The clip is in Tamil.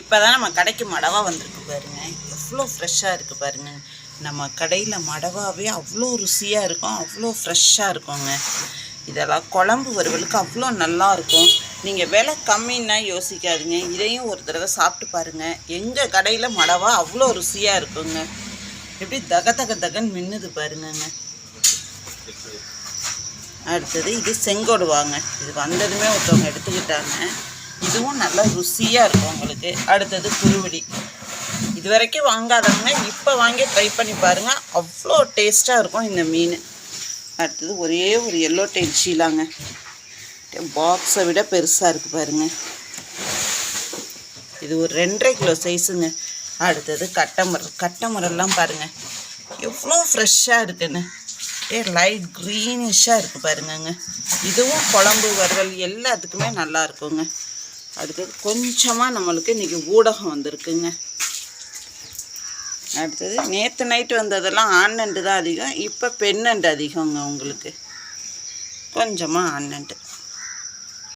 இப்போ தான் நம்ம கடைக்கு மடவா வந்திருக்கு பாருங்க. எவ்வளோ ஃப்ரெஷ்ஷாக இருக்குது பாருங்க. நம்ம கடையில் மடவாவே அவ்வளோ ருசியாக இருக்கும் அவ்வளோ ஃப்ரெஷ்ஷாக இருக்குங்க. இதெல்லாம் குழம்பு வறுவலுக்கு அவ்வளோ நல்லா இருக்கும். நீங்கள் விலை கம்மின்னா யோசிக்காதீங்க. இதையும் ஒரு தடவை சாப்பிட்டு பாருங்கள் எங்கள் கடையில் மடவா அவ்வளோ ருசியாக இருக்குங்க. எப்படி தக தக தகன்னு மின்னுது பாருங்கங்க. அடுத்தது இது செங்கோடுவாங்க இது வந்ததுமே ஒருத்தவங்க எடுத்துக்கிட்டாங்க. இதுவும் நல்லா ருசியாக இருக்கும் உங்களுக்கு. அடுத்தது குருவிடி. இது வரைக்கும் வாங்காதவங்க இப்போ வாங்கி ட்ரை பண்ணி பாருங்கள் அவ்வளோ டேஸ்ட்டாக இருக்கும் இந்த மீன். அடுத்தது ஒரே ஒரு எல்லோ டென்ஷிலாங்க ஷீலாங்க பாக்ஸை விட பெருசாக இருக்குது பாருங்க. இது ஒரு ரெண்டரை கிலோ சைஸுங்க அடுத்தது கட்டமரம் கட்டமரெல்லாம் பாருங்கள் எவ்வளோ ஃப்ரெஷ்ஷாக இருக்குன்னு. ஏ லைட் க்ரீனிஷாக இருக்குது பாருங்கங்க. இதுவும் குழம்பு வறுவல் எல்லாத்துக்குமே நல்லா இருக்குங்க. அடுத்தது கொஞ்சமாக நம்மளுக்கு இன்றைக்கி ஊடகம் வந்திருக்குங்க. அடுத்தது நேற்று நைட்டு வந்ததெல்லாம் ஆண் நண்டு தான் அதிகம். இப்போ பெண் நண்டு அதிகங்க உங்களுக்கு. கொஞ்சமாக ஆண் நண்டு